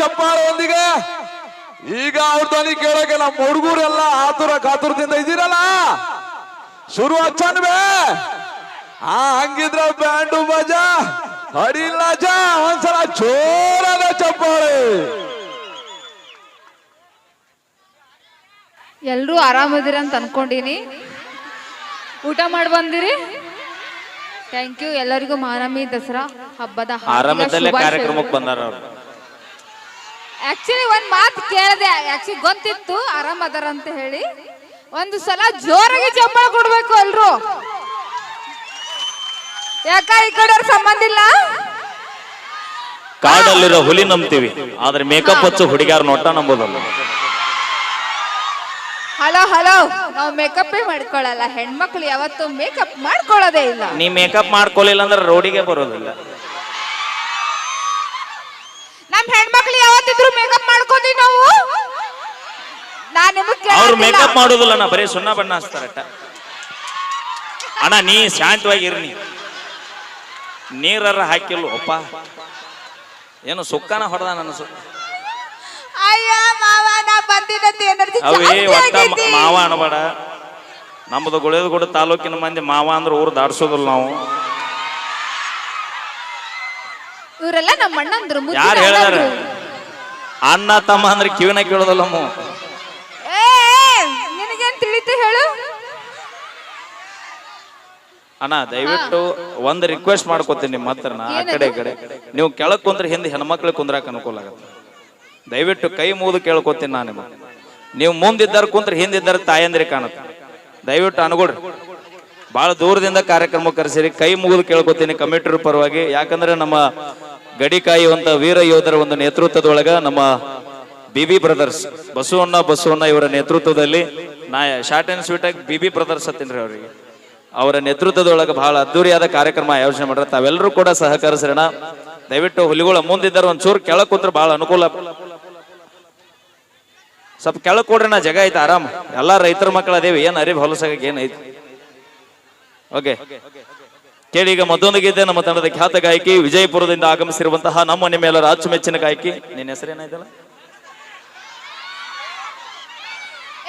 ಚಪ್ಪಾಳೆಯೊಂದಿಗೆ ಈಗ ಅವ್ರ ಧ್ವನಿ ಕೇಳಕ್ಕೆ ನಮ್ಮ ಹುಡುಗರೆಲ್ಲ ಆತುರ ಕಾತುರದಿಂದ ಇದ್ದೀರಲ್ಲ? ಶುರು ಹಚ್ಚನ್ಬೇ ಆ ಹಂಗಿದ್ರ ಬ್ಯಾಂಡು ಮಜಾ ಹರಿಲಾಜ ಒಂದ್ಸಲ ಚೋರದ ಚಪ್ಪಾಳೆ. ಎಲ್ರೂ ಆರಾಮದಿರ ಅಂತ ಅನ್ಕೊಂಡಿನಿ. ಊಟ ಮಾಡಿ ಬಂದಿರಿ. ಥ್ಯಾಂಕ್ ಯು ಎಲ್ಲರಿಗೂ ಮಹಾರಾಮಿ ದಸರಾ ಹಬ್ಬದ ಆರಂಭದಲ್ಲೇ ಕಾರ್ಯಕ್ರಮಕ್ಕೆ ಬಂದಾರ ಅವ್ರು. ಆಕ್ಚುಲಿ ಒಂದ್ ಮಾತು ಕೇಳಿದೆ ಆಕ್ಚುಲಿ ಗೊತ್ತಿತ್ತು ಆರಾಮ್ ಅದರ ಅಂತ ಹೇಳಿ. ಒಂದು ಸಲ ಜೋರಾಗಿ ಚಪ್ಪಾಳ ಕೊಡ್ಬೇಕು ಅಲ್ರು ಯಾಕ ಈ ಕಡೆ ಸಂಬಂಧ ಇಲ್ಲ? ಕಾಡಲ್ಲಿರೋ ಹುಲಿ ನಂಬ್ತೀವಿ ಆದ್ರೆ ಮೇಕಪ್ ಹಚ್ಚು ಹುಡುಗ್ಯಾರ ನೋಟ ನಂಬೋದಲ್ಲ. ಹಲೋ ಹಲೋ ನಾವು ಮೇಕಪ್ ಮಾಡ್ಕೊಳ್ಳಲ್ಲ ಹೆಣ್ಮಕ್ಳು ಯಾವತ್ತೂ ಮೇಕಪ್ ಮಾಡ್ಕೊಳ್ಳೋದೇ ಇಲ್ಲ. ನೀ ಮೇಕಪ್ ಮಾಡ್ಕೊಳ್ಳಿಲ್ಲ ಅಂದ್ರೆ ರೋಡಿಗೆ ಬರೋದಿಲ್ಲ ನಮ್ ಯಾವತ್ತಿದ್ರು ಮೇಕಪ್ ಮಾಡ್ಕೋತೀವಿ ನಾವು? ನಾನು ನಿಮಗೆ ಅವ್ರು. ಮೇಕಪ್ ಮಾಡೋದಿಲ್ಲ ನಾ ಬರೀ ಸುಣ್ಣ ಬಣ್ಣ ಹಚ್ತಾರಟ. ಅಣ್ಣ ನೀ ಶಾಂತವಾಗಿರಿ ನೀ. ನೀರರ ಹಾಕಿಲ್ಲ ಅಪ್ಪ ಏನು ಸುಕ್ಕನ ಹೊಡೆದ ನನ್ನ ಅಯ್ಯ ಮಾವ ನಾ ಬಂದಿನಂತ ಎನರ್ಜಿ ಅವೇ ಒಟ್ಟ ಮ- ಮಾವ ಅನ್ಬೇಡ. ನಮ್ಮದು ಗುಳೇದಗುಡ ತಾಲೂಕಿನ ಮಂದಿ ಮಾವ ಅಂದ್ರೆ ಊರು ದಾಡಿಸೋದಿಲ್ಲ ನಾವು. ಇವರೆಲ್ಲ ನಮ್ಮ ಅಣ್ಣಂದ್ರು ಮುದ್ದಿನ ಯಾರು ಹೇಳಿದಾರೆ? ಅಣ್ಣಂದ್ರು. ಅಣ್ಣ ತಮ್ಮ ಅಂದ್ರೆ ಕಿವಿನ ಕೇಳೋದಲ್ಲಮ್ಮ. ನಿನಗೇನ್ ತಿಳಿತು ಹೇಳು? ಅಣ್ಣ ದಯವಿಟ್ಟು ಒಂದ್ ರಿಕ್ವೆಸ್ಟ್ ಮಾಡ್ಕೋತೀನಿ ನಿಮ್ಮ ಹತ್ರ ಆ ಕಡೆ ಈ ಕಡೆ. ನೀವು ಕೆಳಕ್ ಕುಂದ್ರೆ ಹಿಂದೆ ಹೆಣ್ಮಕ್ಳು ಕುಂದ್ರಾಕ ಅನುಕೂಲ ಆಗತ್ತೆ. ದಯವಿಟ್ಟು ಕೈ ಮುಗಿದು ಕೇಳ್ಕೊತೀನಿ ನಾನು ನಿಮಗೆ. ನೀವು ಮುಂದಿದ್ದಾರ ಕುಂತ್ರೆ ಹಿಂದಿದ್ದಾರ ತಾಯಂದ್ರಿ ಕಾಣುತ್ತೆ. ದಯವಿಟ್ಟು ಅನುಗುಡ್ರಿ ಬಹಳ ದೂರದಿಂದ ಕಾರ್ಯಕ್ರಮ ಕರೆಸಿರಿ ಕೈ ಮುಗಿದು ಕೇಳ್ಕೊತೀನಿ ಕಮಿಟರ್ ಪರವಾಗಿ. ಯಾಕಂದ್ರೆ ನಮ್ಮ ಗಡಿ ಕಾಯುವಂತ ವೀರ ಯೋಧರ ಒಂದು ನೇತೃತ್ವದೊಳಗ ನಮ್ಮ B B brothers Basavanna Basavanna ಇವರ ನೇತೃತ್ವದಲ್ಲಿ ನಾ ಶಾರ್ಟ್ ಅಂಡ್ ಸ್ವೀಟ್ ಆಗಿ ಬಿ ಬಿ ಬ್ರದರ್ಸ್ ಹತ್ತೀನಿ ಅವರಿಗೆ. ಅವರ ನೇತೃತ್ವದೊಳಗೆ ಬಹಳ ಅದ್ದೂರಿಯಾದ ಕಾರ್ಯಕ್ರಮ ಆಯೋಜನೆ ಮಾಡ್ರೆ. ತಾವೆಲ್ಲರೂ ಕೂಡ ಸಹಕರಿಸ್ರಣ. ದಯವಿಟ್ಟು ಹುಲಿಗಳ ಮುಂದಿದ್ದಾರೆ ಒಂಚೂರು ಕೆಳಕ್ ಕೂತ್ರೆ ಬಹಳ ಅನುಕೂಲ. ಸ್ವಲ್ಪ ಕೆಳಕ್ ಕೊಡ್ರಿ ನಾ, ಜಗ ಐತೆ, ಆರಾಮ್. ಎಲ್ಲಾ ರೈತರ ಮಕ್ಕಳು ಅದೇವಿ ಏನು ಅರಿವು ಹೊಲಸಾಗ ಏನೈತಿ ಓಕೆ ಕೇಳಿ ಈಗ ಮತ್ತೊಂದು ಗೀತೆ ನಮ್ಮ ತಂಡದ ಖ್ಯಾತ ಗಾಯಕಿ ವಿಜಯಪುರದಿಂದ ಆಗಮಿಸಿರುವಂತಹ ನಮ್ಮ ನಿಮ್ಮೆಲ್ಲರ ಅಚ್ಚುಮೆಚ್ಚಿನ ಗಾಯಕಿ. ನಿನ್ನ ಹೆಸರೇನಾಯ್ತಲ್ಲ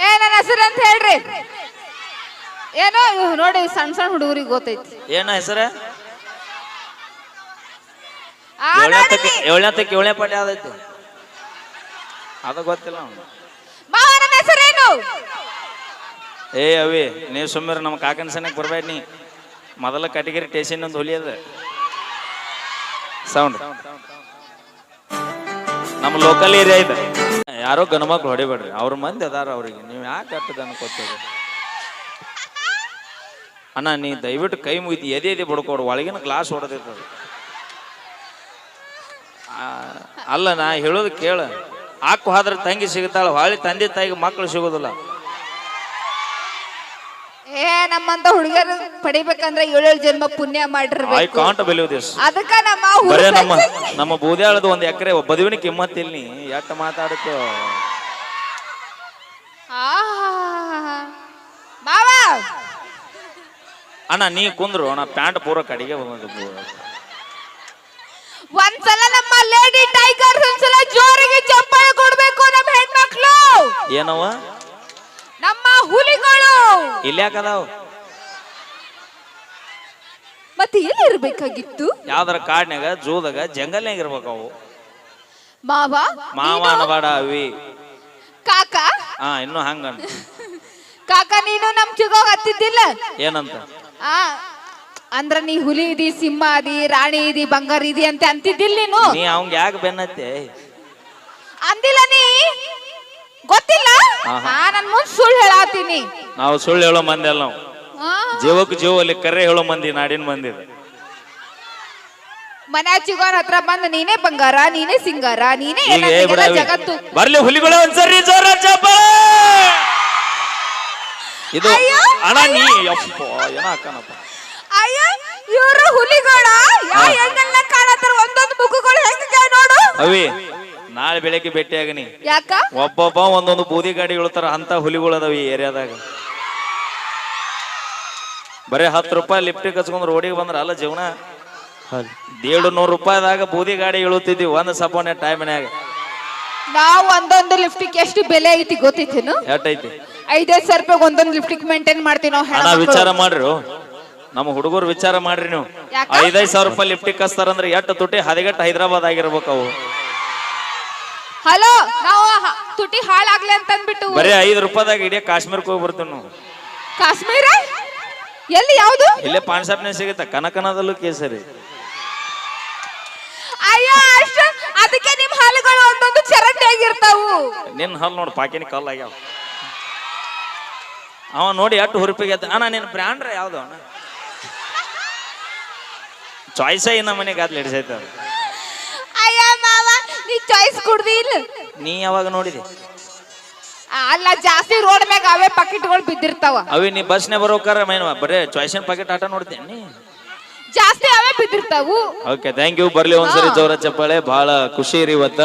ಏ ನನ್ನ ಹೆಸರು ಅಂತ ಹೇಳ್ರಿ. ಏನೋ ಇವ್ ನೋಡಿ ಸಣ್ಣ ಸಣ್ಣ ಹುಡುಗರಿಗೆ ಗೊತ್ತೈತಿ. ಏನ ಹೆಸರ? ಆ ಏಳನೇ ಪಾಠ ಯಾವ್ದೈತಿ? ಅದು ಗೊತ್ತಿಲ್ಲ ಅವ್ನು. ಮಾವ ನನ್ನ ಹೆಸರೇನು? ಏ ಅವಿ, ನೀವು ಸುಮ್ಮನೆ ನಮ್ಮ ಕಾಕನ ಸನಕ್ಕೆ ಬರ್ಬೇಡ ನೀ. ಮೊದಲ ಕಟಗಿರಿ ಟೇಷನ್ ಒಂದು ಹೊಲಿಯದ ಸೌಂಡ್ ನಮ್ಮ ಲೋಕಲ್ ಏರಿಯಾ ಇದೆ. ಯಾರೋ ಗಣಮಕ್ಳು ಹೊಡಿಬೇಡ್ರಿ, ಅವ್ರ ಮಂದಿ ಅದಾರ ಅವ್ರಿಗೆ. ನೀವು ಯಾಕೆ ಕಟ್ಟದ ಅನ್ಕೋತೀರಿ? ಅಣ್ಣ, ನೀ ದಯವಿಟ್ಟು ಕೈ ಮುಗಿದು ಎದೆ ಎದೆ ಬಡ್ಕೊಡು, ಒಳಗಿನ ಗ್ಲಾಸ್ ಹೊಡೆದಿರ್ತದೆ ಅಲ್ಲ ನಾ ಹೇಳೋದು ಕೇಳ. ಹಾಕು ಹಾದ್ರೆ ತಂಗಿ ಸಿಗುತ್ತಾಳ ಹೊಳಿ ತಂದೆ ತಾಯಿಗೆ ಮಕ್ಕಳು ಸಿಗೋದಿಲ್ಲ. ನಮ್ಮಂತ ಹುಡುಗರು ಪಡಿಬೇಕಂದ್ರೆ ಏಳೇಳು ಜನ್ಮ ಪುಣ್ಯ ಐ ಮಾಡಿರ್ಬೇಕು ಕಾಂಟ್ ಬಿಲೀವ್ ದಿಸ್ ಅದಕ್ಕ ನಮ್ಮ ಬರೇ ಹುಡುಗ ನಮ್ಮ ನಮ್ಮ ಬೂದ್ಯಾಳದ ಒಂದ್ ಎಕರೆ ಬದುವಿನ ಕಿಮ್ಮತ್ ಇಲ್ಲಿ ನೀ ಎಟ್ಟ ಮಾವ. ಅಣ್ಣ ನೀ ಕುಂದ್ರು. ಅಣ್ಣ ಪ್ಯಾಂಟ್ ಪೂರ ಕಡೆಗೆ ಬಂದದ್ದು ಒಂದ್ಸಲ ನಮ್ಮ ಲೇಡಿ ಟೈಗರ್ ಒಂದ್ಸಲ ಜೋರಿಗೆ ಚಪ್ಪಾಳೆ ಕೊಡ್ಬೇಕು ನಮ್ಮ ಹೆಣ್ಮಕ್ಳು. ಏನವ ಹುಲಿಗಳು. ಮತ್ತೆ ಎಲ್ಲಿ ಇರ್ಬೇಕಾಗಿತ್ತು? ಯಾವ್ದಾರ ಕಾಡ್ನ್ಯಾಗ ಜೂದಾಗ ಜಂಗಲ್ನ್ಯಾಗ ಇರ್ಬೇಕು ಅವು. ಮಾವ ಮಾವ ನೀನು- ಅನಬೇಡ ಅವಿ. ಕಾಕ? ಹಾ ಇನ್ನು ಹಂಗ ಕಾಕ ನೀನು ನಮ್ ಚಿಗೋಗ ಹತ್ತಿದ್ದಿಲ್ಲ? ಏನಂತ? ಆ ಅಂದ್ರ ನೀ ಹುಲಿ ಇದಿ ಸಿಂಹ ಅದಿ ರಾಣಿ ಇದಿ ಬಂಗಾರ ಇದಿ ಅಂತ ಅಂತಿದ್ದಿಲ್ಲ ನೀನು? ನೀ ಅವಂಗ ಯಾಕೆ ಬೆನ್ನತ್ತೆ? ಅಂದಿಲ್ಲ ನೀ? ನಾ ನನ್ ಮುಂದ್ ಸುಳ್ಳು ಹೇಳಾತೀನಿ. ನಾವು ಸುಳ್ಳು ಹೇಳೋ ಮಂದಿ ಅಲ್ಲ ನಾವು. ಆ, ಜೀವಕ್ಕೆ ಜೀವಲ್ಲಿ ಕರೆ ಹೇಳೋ ಮಂದಿ ನಾಡಿನ ಮಂದಿ ಇದು. ಮನ್ಯಾಗ ಚಿಗೋನ್ ಹತ್ರ ಬಂದ್ ನೀನೇ ಬಂಗಾರ ನೀನೇ ಸಿಂಗಾರ ನೀನೇ ಈಗ ಏ ಬಿಡ ಅವಿ. ಜಗತ್ತು? ಬರ್ಲಿ ಹುಲಿಗಳು ಒಂದ್ಸರಿ ಜೋರ ಚಪ್ಪಾಳೆ ಇದು ಅಯ್ಯೋ, ಅಣ್ಣ ನೀ ಯಪ್ಪ ಏನ ಹಾಕನಪ್ಪ ಅಯ್ಯ ಇವರು ಹುಲಿಗಳ? ಯಾ ಹೆಂಗೆಲ್ಲ ಕಾಣತ್ತಾರ? ಒಂದೊಂದು ಮುಖಗಳು ಹೆಂಗ ನೋಡು. ಅವಿ ನಾಳೆ ಬೆಳಗ್ಗೆ ಭೇಟಿಯಾಗನಿ. ಯಾಕ? ಒಬ್ಬೊಬ್ಬ ಒಂದೊಂದು ಬೂದಿ ಗಾಡಿ ಇಳ್ತಾರ ಅಂತ ಹುಲಿಗಳು ಅದಾವ ಈ ಏರಿಯಾದಾಗ. ಬರೀ ಹತ್ತು ರೂಪಾಯಿ ಲಿಫ್ಟ್ ಹಚ್ಕೊಂಡ್ ರೋಡಿಗೆ ಬಂದ್ರ ಅಲ್ಲ ಜೀವನ? ಏಳು ನೂರು ರೂಪಾಯಿದಾಗ ಬೂದಿ ಗಾಡಿ ಇಳುತ್ತಿದ್ವಿ ಒಂದ್ ಸಪೋನೆ ಟೈಮ್ನ್ಯಾಗ ನಾವು ಒಂದೊಂದು ಲಿಫ್ಟಿಗೆ ಎಷ್ಟು ಬೆಲೆ ಐತಿ ಗೊತ್ತೈತೇನು? ಎಟ್ಟೈತಿ ಐದೈದು ಸಾವಿರ ರೂಪಾಯಿ ಒಂದೊಂದು ಲಿಫ್ಟ್ ಮೇಂಟೈನ್ ಮಾಡ್ತೀವಿ ನಾವು ಹಣ ವಿಚಾರ ಮಾಡ್ರಿ ನಮ್ಮ ಹುಡುಗರು ವಿಚಾರ ಮಾಡ್ರಿ ನೀವು? ಐದೈದು ಸಾವಿರ ರೂಪಾಯಿ ಲಿಫ್ಟಿಗೆ ಕಸ್ತಾರಂದ್ರೆ ಎಷ್ಟು ತುಟಿ ಹದಿಗೆಟ್ಟು ಹೈದರಾಬಾದ್ ಆಗಿರ್ಬೇಕು ಅವು. ಹಲೋ ನಾವು ಹ- ತುಟಿ ಹಾಳಾಗ್ಲಿ ಅಂತ ಅಂದ್ಬಿಟ್ಟು ಬರೀ ಐದು ರೂಪಾಯಿದಾಗ ಇಡೀ ಕಾಶ್ಮೀರಕ್ಕೆ ಹೋಗಿ ಬರ್ತೀವಿ ನಾವು. ಕಾಶ್ಮೀರ? ಎಲ್ಲಿ ಯಾವುದು? ಇಲ್ಲೇ ಪಾನ್ ಶಾಪ್ನೇ ಸಿಗುತ್ತೆ ಕನಕನದಲ್ಲೂ ಕೇಸರಿ. ಅಯ್ಯೋ ಅಷ್ಟ ಅದಕ್ಕೆ ನಿಮ್ ಹಾಲುಗಳು ಒಂದೊಂದು ಚರಂಡಿ ಆಗಿರ್ತಾವು. ನಿನ್ನ ಹಾಲು ನೋಡಿ ಪಾಕಿನ ಕಲ್ಲು ಆಗ್ಯಾವ. ಅವ ನೋಡಿ ಎಷ್ಟು ಹುರುಪಿಗೆ ಎದ್ದ ಅಣ್ಣ ನಿನ್ನ ಬ್ರ್ಯಾಂಡ್ರ ಯಾವುದು? ಅಣ್ಣ ಚಾಯ್ಸ ಇನ್ನ ಮನೆಗೆ ಅದ್ ಹಿಡಿಸೈತ ಅಯ್ಯ ಮಾವ. ನೀ ಚಾಯ್ಸ್ ಕುಡ್ದಿ ಇಲ್ಲ. ನೀ ಯಾವಾಗ ನೋಡಿದೆ? ಅಲ್ಲ ಜಾಸ್ತಿ ರೋಡ್ ಮ್ಯಾಗ ಅವೇ ಪಾಕೆಟ್ಗಳು ಬಿದ್ದಿರ್ತಾವ. ಅವೆ ನೀ ಬಸ್ನೇ ಬರೋಕಾರ ಮೈನ್ ಬರೇ ಚಾಯ್ಸನ್ ಪಾಕೆಟ್ ಆಟ ನೋಡ್ತೀನಿ ನೀ? ಜಾಸ್ತಿ ಅವೇ ಬಿದ್ದಿರ್ತಾವು. ಓಕೆ ಥ್ಯಾಂಕ್ ಯು ಬರ್ಲಿ ಒಂದ್ಸರಿ ಜೋರ ಚಪ್ಪಾಳೆ. ಬಹಳ ಖುಷಿ ರೀ ಇವತ್ತ.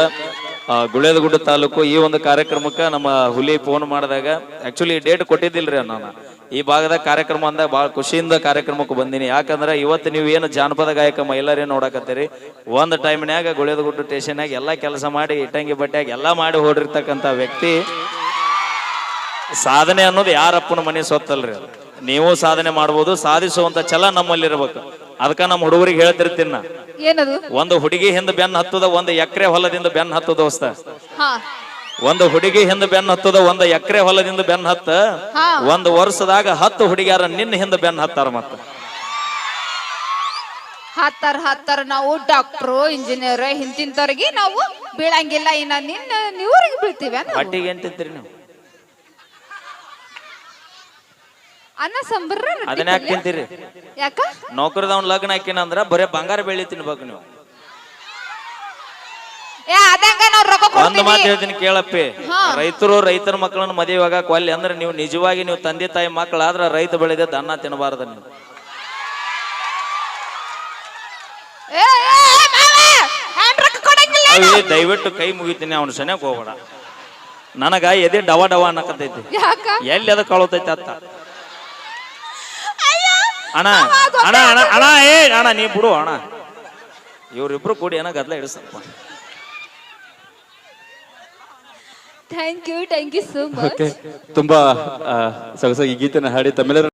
ಗುಳೇದಗುಡ್ಡ ತಾಲೂಕು ಈ ಒಂದು ಕಾರ್ಯಕ್ರಮಕ್ಕೆ ನಮ್ಮ ಹುಲಿ ಫೋನ್ ಮಾಡಿದಾಗ ಆಕ್ಚುಲಿ ಡೇಟ್ ಕೊಟ್ಟಿದ್ದಿಲ್ರಿ ನಾನು. ಈ ಭಾಗದ ಕಾರ್ಯಕ್ರಮ ಅಂದಾಗ ಭಾಳ ಖುಷಿಯಿಂದ ಕಾರ್ಯಕ್ರಮಕ್ಕೆ ಬಂದೀನಿ. ಯಾಕಂದ್ರೆ ಇವತ್ತು ನೀವು ಏನು ಜಾನಪದ ಗಾಯಕ ಮಹಿಳೆಯರೇ ನೋಡಕತ್ತೀರಿ, ಒಂದು ಟೈಮ್ನ್ಯಾಗ ಗುಳೇದಗುಡ್ಡ ಸ್ಟೇಷನ್ಯಾಗ ಎಲ್ಲ ಕೆಲಸ ಮಾಡಿ, ಇಟ್ಟಂಗಿ ಬಟ್ಟೆಯಾಗ ಎಲ್ಲ ಮಾಡಿ ಹೊಡಿರ್ತಕ್ಕಂಥ ವ್ಯಕ್ತಿ, ಸಾಧನೆ ಅನ್ನೋದು ಯಾರಪ್ಪನ ಮನೆ ಸೊತ್ತಲ್ರಿ ನೀವು ಸಾಧನೆ ಮಾಡ್ಬೋದು, ಸಾಧಿಸುವಂತ ಛಲ ನಮ್ಮಲ್ಲಿರ್ಬೇಕು. ಅದಕ್ಕ ನಮ್ಮ ಹುಡುಗರಿಗೆ ಹೇಳ್ತಿರ್ತೀನಿ ನಾ. ಏನದು? ಒಂದು ಹುಡುಗಿ ಹಿಂದ ಬೆನ್ನ ಹತ್ತದ ಒಂದು ಎಕರೆ ಹೊಲದಿಂದ ಬೆನ್ನ ಹತ್ತದ ದೋಸ್ತ. ಹಾ. ಒಂದು ಹುಡುಗಿ ಹಿಂದ ಬೆನ್ನ ಹತ್ತದ ಒಂದು ಎಕರೆ ಹೊಲದಿಂದ ಬೆನ್ನ ಹತ್ತ. ಹಾ. ಒಂದು ವರ್ಷದಾಗ ಹತ್ತು ಹುಡುಗಿಯಾರ ನಿನ್ನ ಹಿಂದ ಬೆನ್ನ ಹತ್ತಾರ ಮತ್ತ. ಹತ್ತಾರ ಹತ್ತಾರ ನಾವು ಡಾಕ್ಟ್ರು ಇಂಜಿನಿಯರ್ ಹಿಂತಿಂತವ್ರಿಗೆ ನಾವು ಬೀಳಂಗಿಲ್ಲ. ಇನ್ನ ನಿನ್ನ ನೀವ್ರಿಗೆ ಬೀಳ್ತೀವಿ ಬಟ್ಟಿಗೆ ಎಂತಿದ್ರಿ ನೀವು. ಅನ್ನ ಸಂಬರ ಅದನ್ನ ಯಾಕೆ ತಿಂತೀರಿ? ಯಾಕ? ನೌಕರದವ್ನ ಲಗ್ನ ಹಾಕಿನ ಅಂದ್ರ ಬರೇ ಬಂಗಾರ ಬೆಳ್ಳಿ ತಿನ್ಬೇಕು ನೀವು. ಏ ಅದಂಗ ನಾವ್ ರೊಕ್ಕ ಒಂದ್ ಮಾತು ಕೊಡ್ತೀವಿ ಹೇಳ್ತೀನಿ ಕೇಳಪ್ಪಿ. ರೈತರು ರೈತರ ಮಕ್ಕಳನ್ನ ಮದುವೆ ಆಗಕ್ ಒಲ್ಲೆ ಅಂದ್ರೆ ನೀವು ನಿಜವಾಗಿ ನೀವು ತಂದೆ ತಾಯಿ ಮಕ್ಕಳಾದ್ರ ರೈತ ಬೆಳೆದ ಅನ್ನ ತಿನ್ನಬಾರ್ದು ನೀವು. ಏ, ಏ, ಏ, ಮಾವ, ನಾನ್ ರೊಕ್ಕ ಕೊಡಂಗಿಲ್ಲ ಅವಿ ದಯವಿಟ್ಟು ಕೈ ಮುಗಿತೀನಿ ಅವ್ನ ಸನ್ಯಾಗ ಹೋಗ್ಬೇಡ. ನನಗ ಎದೆ ಡವ ಡವ ಅನ್ನಕತ್ತೈತಿ. ಯಾಕ? ಎಲ್ಲಿ ಅದ ಕಳತೈತಿ ಅತ್ತ? ಅಣ್ಣ ಅಣ್ಣ ಅಣ್ಣ ಅಣ್ಣ ಏ ಅಣ್ಣ ನೀ ಬಿಡು ಅಣ್ಣ. ಇವ್ರಿಬ್ರು ಕೂಡಿ ಏನ ಗದ್ಲ ಹಿಡಿಸಪ್ಪ. Thank you thank you so much ತುಂಬಾ ಆ, ಸೊಗಸಾಗಿ ಈ ಗೀತೆನ ಹಾಡಿ ತಮ್ಮೆಲ್ಲರ